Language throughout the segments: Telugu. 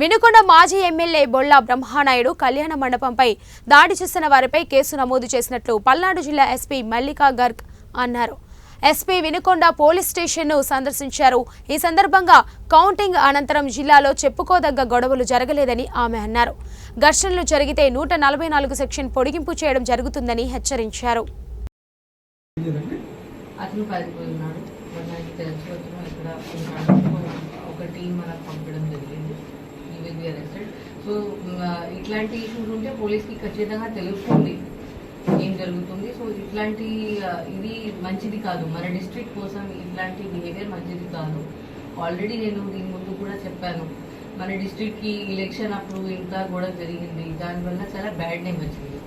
వినుకొండ మాజీ ఎమ్మెల్యే బొల్లా బ్రహ్మానాయుడు కళ్యాణ మండపంపై దాడి చేసిన వారిపై కేసు నమోదు చేసినట్లు పల్నాడు జిల్లా ఎస్పీ మల్లికా గర్గ్ అన్నారు. ఎస్పీ వినుకొండ పోలీస్ స్టేషన్ను సందర్శించారు. ఈ సందర్భంగా కౌంటింగ్ అనంతరం జిల్లాలో చెప్పుకోదగ్గ గొడవలు జరగలేదని ఆమె అన్నారు. ఘర్షణలు జరిగితే నూట నలభై నాలుగు సెక్షన్ పొడిగింపు చేయడం జరుగుతుందని హెచ్చరించారు. ఒక టీం మనకు పంపడం జరిగింది. Will be arrested. సో ఇట్లాంటి ఇష్యూస్ ఉంటే పోలీస్కి ఖచ్చితంగా తెలుస్తుంది ఏం జరుగుతుంది. సో ఇట్లాంటి ఇది మంచిది కాదు. మన డిస్ట్రిక్ట్ కోసం ఇట్లాంటి బిహేవియర్ మంచిది కాదు. ఆల్రెడీ నేను దీని ముందు కూడా చెప్పాను. మన డిస్ట్రిక్ట్కి ఎలక్షన్ అప్పుడు ఇంకా కూడా జరిగింది. దానివల్ల చాలా బ్యాడ్ నేమ్ వచ్చింది.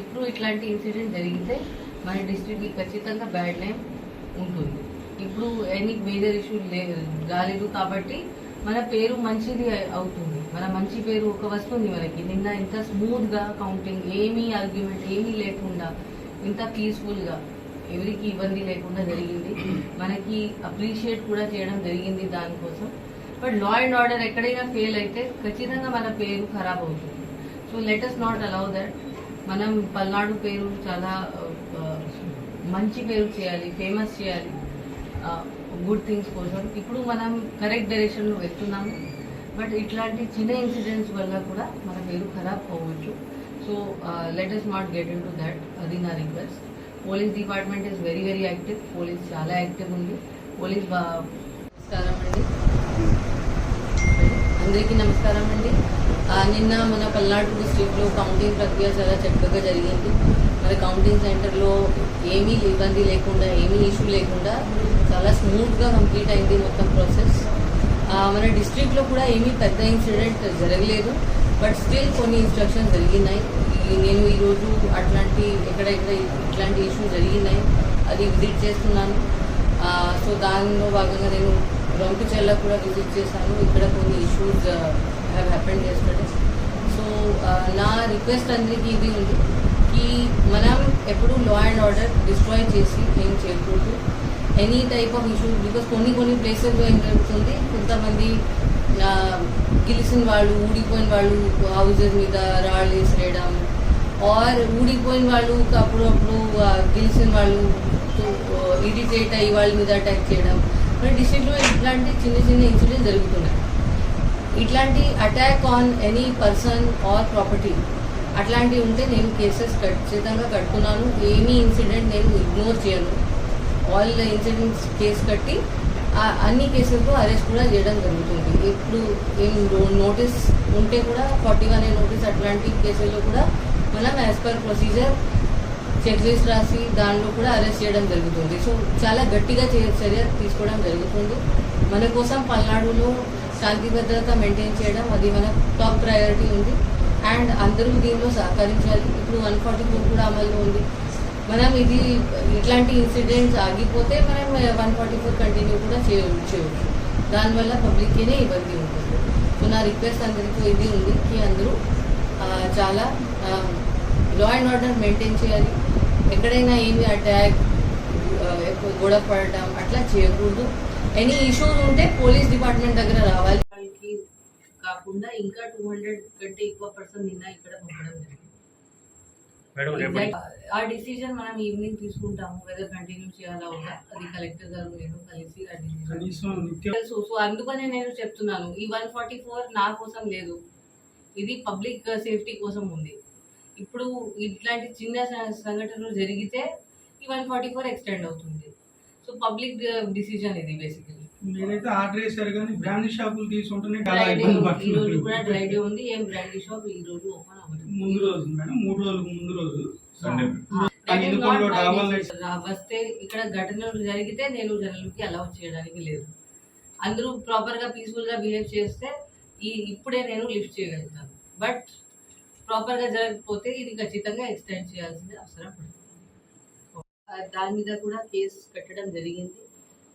ఇప్పుడు ఇట్లాంటి ఇన్సిడెంట్ జరిగితే మన డిస్ట్రిక్ట్కి ఖచ్చితంగా బ్యాడ్ నేమ్ ఉంటుంది. ఇప్పుడు ఎనీ మేజర్ ఇష్యూ లే రాలేదు కాబట్టి మన పేరు మంచిది అవుతుంది. మన మంచి పేరు ఒక వస్తుంది మనకి. నిన్న ఇంత స్మూత్గా కౌంటింగ్ ఏమీ ఆర్గ్యుమెంట్ ఏమీ లేకుండా ఇంత పీస్ఫుల్గా ఎవరికి ఇబ్బంది లేకుండా జరిగింది. మనకి అప్రిషియేట్ కూడా చేయడం జరిగింది దానికోసం. బట్ లా అండ్ ఆర్డర్ ఎక్కడైనా ఫెయిల్ అయితే ఖచ్చితంగా మన పేరు ఖరాబ్ అవుతుంది. So let us not allow that మనం పల్నాడు పేరు చాలా మంచి పేరు చేయాలి ఫేమస్ చేయాలి. గుడ్ థింగ్స్ కోసం. ఇప్పుడు మనం కరెక్ట్ డైరెక్షన్లో వెళ్తున్నాము. బట్ ఇట్లాంటి చిన్న ఇన్సిడెంట్స్ వల్ల కూడా మన పేరు ఖరాబ్ పోవచ్చు. So let not get into that అది నా request police department is very very active police చాలా యాక్టివ్ ఉంది. పోలీస్ నమస్కారం అండి. అందరికీ నమస్కారం అండి. నిన్న మన పల్నాడు డిస్ట్రిక్ట్లో కౌంటింగ్ ప్రక్రియ చాలా చక్కగా జరిగింది. మన కౌంటింగ్ సెంటర్లో ఏమీ ఇబ్బంది లేకుండా ఏమీ ఇష్యూ లేకుండా చాలా స్మూత్గా కంప్లీట్ అయింది మొత్తం ప్రాసెస్ మన డిస్ట్రిక్ట్లో కూడా ఏమీ పెద్ద ఇన్సిడెంట్ జరగలేదు. బట్ స్టిల్ కొన్ని ఇన్స్ట్రక్షన్స్ జరిగినాయి. నేను ఈరోజు అట్లాంటి ఎక్కడెక్కడ ఇట్లాంటి ఇష్యూ జరిగినాయి అది విజిట్ చేస్తున్నాను. సో దానిలో భాగంగా నేను రొంపిచెల్ల కూడా విజిట్ చేశాను. ఇక్కడ కొన్ని ఇష్యూస్ హ్యావ్ హ్యాపెండ్ చేస్తాడు సో నా రిక్వెస్ట్ అందరికీ ఇది ఉంది. మనం ఎప్పుడు లా అండ్ ఆర్డర్ డిస్ట్రాయ్ చేసి ఏం చేయకూడదు. Any type of issues because కొన్ని కొన్ని ప్లేసెస్లో ఏం జరుగుతుంది కొంతమంది గెలిచిన వాళ్ళు ఊడిపోయిన వాళ్ళు హౌజెస్ మీద రాళ్ళు వేసేయడం ఆర్ ఊడిపోయిన వాళ్ళు అప్పుడప్పుడు గెలిచిన వాళ్ళు ఇరిటేట్ అయ్యి వాళ్ళ మీద అటాక్ చేయడం. మన డిస్ట్రిక్ట్లో ఇట్లాంటి చిన్న చిన్న ఇన్సిడెంట్స్ జరుగుతున్నాయి. ఇట్లాంటి attack on any person or property అట్లాంటివి ఉంటే నేను కేసెస్ ఖచ్చితంగా కట్టుకున్నాను. ఏమీ ఇన్సిడెంట్ నేను ఇగ్నోర్ చేయను. ఆల్ ఇన్సిడెంట్స్ కేసు కట్టి ఆ అన్ని కేసులకు అరెస్ట్ కూడా చేయడం జరుగుతుంది. ఇప్పుడు ఏం నోటీస్ ఉంటే కూడా ఫార్టీ వన్ ఏ నోటీస్ అట్లాంటి కేసుల్లో కూడా మనం as per procedure check list రాసి దానిలో కూడా అరెస్ట్ చేయడం జరుగుతుంది. సో చాలా గట్టిగా చర్య తీసుకోవడం జరుగుతుంది. మన కోసం పల్నాడులో శాంతి భద్రత మెయింటైన్ చేయడం అది మన టాప్ ప్రయారిటీ ఉంది. అండ్ అందరూ దీనిలో సహకరించాలి. ఇప్పుడు వన్ ఫార్టీ ఫోర్ కూడా అమల్లో ఉంది. మనం ఇది ఇట్లాంటి ఇన్సిడెంట్స్ ఆగిపోతే మనం వన్ ఫార్టీ ఫోర్ కంటిన్యూ కూడా చేయవచ్చు దానివల్ల పబ్లిక్కినే ఇబ్బంది ఉంటుంది. సో నా రిక్వెస్ట్ అందరికీ ఇది ఉంది కి అందరూ చాలా లా అండ్ ఆర్డర్ మెయింటైన్ చేయాలి. ఎక్కడైనా ఏమి అటాక్ గొడవ పడటం అట్లా చేయకూడదు. ఎనీ ఇష్యూస్ ఉంటే పోలీస్ డిపార్ట్మెంట్ దగ్గర రావాలి. కాకుండా ఇంకా టూ హండ్రెడ్ కంటే ఎక్కువ పర్సన్ నిన్న ఇక్కడ పంపడం జరిగింది. ఆ డిసిజన్ మనం ఈవినింగ్ తీసుకుంటాము వెదర్ కంటిన్యూ చేయాలా ఉందా అది కలెక్టర్ గారు నేను కలిసి ఆ తెలుసు సో అందుకనే నేను చెప్తున్నాను ఈ వన్ ఫార్టీ ఫోర్ నా కోసం లేదు. ఇది పబ్లిక్ సేఫ్టీ కోసం ఉంది. ఇప్పుడు ఇట్లాంటి చిన్న స- సంఘటనలు జరిగితే ఈ వన్ ఫార్టీ ఫోర్ ఎక్స్టెండ్ అవుతుంది సో పబ్లిక్ డిసిజన్ ఇది బేసికలీ మీరైతే ఆర్డర్ చేశారు కానీ బ్రాండ్ షాపులు తీసుకుంటూనే చాలా ఇబ్బంది ఈ రోజు కూడా డ్రై డే పడుతున్నారు ఉంది ఏం బ్రాండీ షాప్ ఈ రోజు ఓపెన్ అవ్వదు ముందు రోజు మేడం మూడు రోజులకు ముందు రోజు. వస్తే ఇక్కడ ఘటనలు జరిగితే నేను జనాలకి అలౌ చేయడానికి లేదు. అందరూ ప్రాపర్గా పీస్ఫుల్గా బిహేవ్ చేస్తే ఈ ఇప్పుడే నేను లిఫ్ట్ చేయగలుగుతాను. బట్ ప్రాపర్గా జరగకపోతే ఇది ఖచ్చితంగా ఎక్స్టెండ్ చేయాల్సిన అవసరం పడుతుంది ఆ, దాని మీద కూడా కేసు కట్టడం జరిగింది.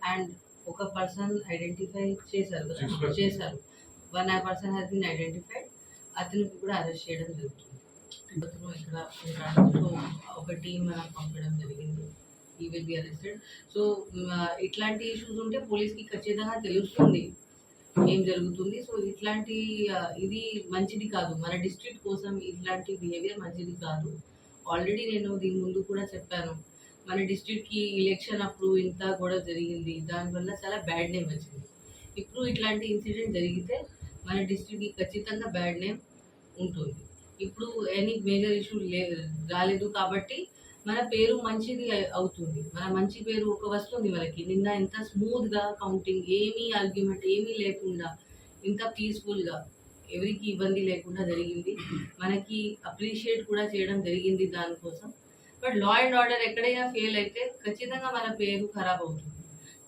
అండ్ ఒక పర్సన్ ఐడెంటిఫై చేశారు కదా? చేశారు. వన్ ఆ పర్సన్ హ్యాస్ బీన్ ఐడెంటిఫైడ్ అతనికి కూడా అరెస్ట్ చేయడం జరుగుతుంది. అతను ఇక్కడ ఒక టీం మనం పంపడం జరిగింది. ఈ విల్ బి అరెస్టెడ్ సో ఇట్లాంటి ఇష్యూస్ ఉంటే పోలీస్కి ఖచ్చితంగా తెలుస్తుంది ఏం జరుగుతుంది. సో ఇట్లాంటి ఇది మంచిది కాదు. మన డిస్ట్రిక్ట్ కోసం ఇట్లాంటి బిహేవియర్ మంచిది కాదు. ఆల్రెడీ నేను దీని ముందు కూడా చెప్పాను. మన డిస్ట్రిక్ట్కి ఎలక్షన్ అప్పుడు ఇంత కూడా జరిగింది. దానివల్ల చాలా బ్యాడ్ నేమ్ వచ్చింది. ఇప్పుడు ఇట్లాంటి ఇన్సిడెంట్ జరిగితే మన డిస్ట్రిక్ట్కి ఖచ్చితంగా బ్యాడ్ నేమ్ ఉంటుంది. ఇప్పుడు ఎనీ మేజర్ ఇష్యూ లే రాలేదు కాబట్టి మన పేరు మంచిది అవుతుంది. మన మంచి పేరు ఒక వస్తుంది మనకి. నిన్న ఎంత స్మూత్గా కౌంటింగ్ ఏమీ ఆర్గ్యుమెంట్ ఏమీ లేకుండా ఇంత పీస్ఫుల్గా ఎవరికి ఇబ్బంది లేకుండా జరిగింది. మనకి అప్రిషియేట్ కూడా చేయడం జరిగింది దానికోసం. బట్ లా అండ్ ఆర్డర్ ఎక్కడైనా ఫెయిల్ అయితే ఖచ్చితంగా మన పేరు ఖరాబ్ అవుతుంది.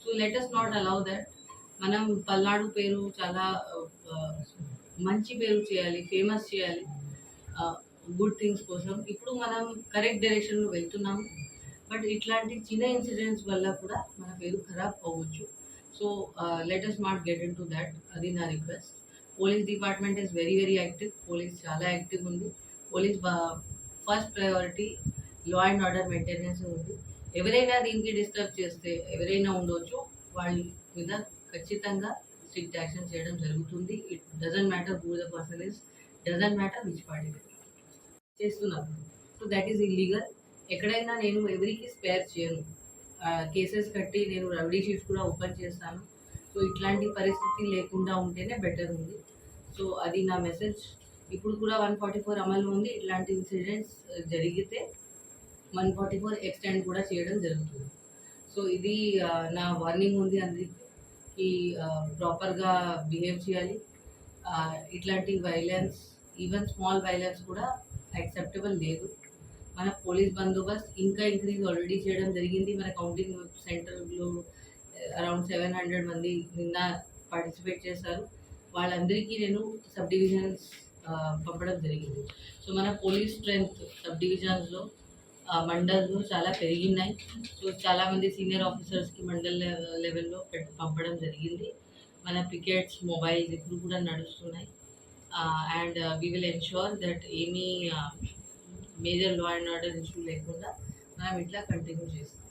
So let us not allow that మనం పల్నాడు పేరు చాలా మంచి పేరు చేయాలి ఫేమస్ చేయాలి గుడ్ థింగ్స్ కోసం. ఇప్పుడు మనం కరెక్ట్ డైరెక్షన్లో వెళ్తున్నాము. బట్ ఇట్లాంటి చిన్న ఇన్సిడెంట్స్ వల్ల కూడా మన పేరు ఖరాబ్ అవ్వచ్చు. So let's not get into that అది నా request police department is very very active police చాలా యాక్టివ్ ఉంది. Police first priority law and order maintenance ఉంది. ఎవరైనా దీనికి డిస్టర్బ్ చేస్తే ఎవరైనా ఉండొచ్చు వాళ్ళ మీద ఖచ్చితంగా స్ట్రిక్ట్ యాక్షన్ చేయడం జరుగుతుంది. It doesn't matter who the person is doesn't matter which party చేస్తున్నారు సో దట్ ఈస్ ఇల్లీగల్ ఎక్కడైనా నేను ఎవరికి స్పేర్ చేయను. కేసెస్ కట్టి నేను రౌడీ షీట్స్ కూడా ఓపెన్ చేస్తాను. సో ఇట్లాంటి పరిస్థితి లేకుండా ఉంటేనే బెటర్ ఉంది. సో అది నా మెసేజ్ ఇప్పుడు కూడా వన్ ఫార్టీ ఫోర్ అమలు ఉంది. ఇట్లాంటి ఇన్సిడెంట్స్ జరిగితే వన్ ఫార్టీ ఫోర్ ఎక్స్టెండ్ కూడా చేయడం జరుగుతుంది. సో ఇది నా వార్నింగ్ ఉంది అందరికి ప్రాపర్గా బిహేవ్ చేయాలి. ఇట్లాంటి వైలెన్స్ ఈవెన్ స్మాల్ వైలెన్స్ కూడా యాక్సెప్టబుల్ లేదు. మన పోలీస్ బందోబస్త్ ఇంకా ఇంక్రీజ్ ఆల్రెడీ చేయడం జరిగింది. మన కౌంటింగ్ సెంటర్లో అరౌండ్ సెవెన్ హండ్రెడ్ మంది నిన్న పార్టిసిపేట్ చేశారు. వాళ్ళందరికీ నేను సబ్ డివిజన్స్ పంపడం జరిగింది. సో మన పోలీస్ స్ట్రెంగ్త్ సబ్ డివిజన్స్లో మండల్లో చాలా పెరిగినాయి. సో చాలామంది సీనియర్ ఆఫీసర్స్కి మండల్ లెవెల్లో పెట్ పంపడం జరిగింది. మన పికెట్స్ మొబైల్స్ ఇప్పుడు కూడా నడుస్తున్నాయి. And we will ensure that ఏమీ major law and order issue లేకుండా మనం ఇట్లా కంటిన్యూ చేస్తాం.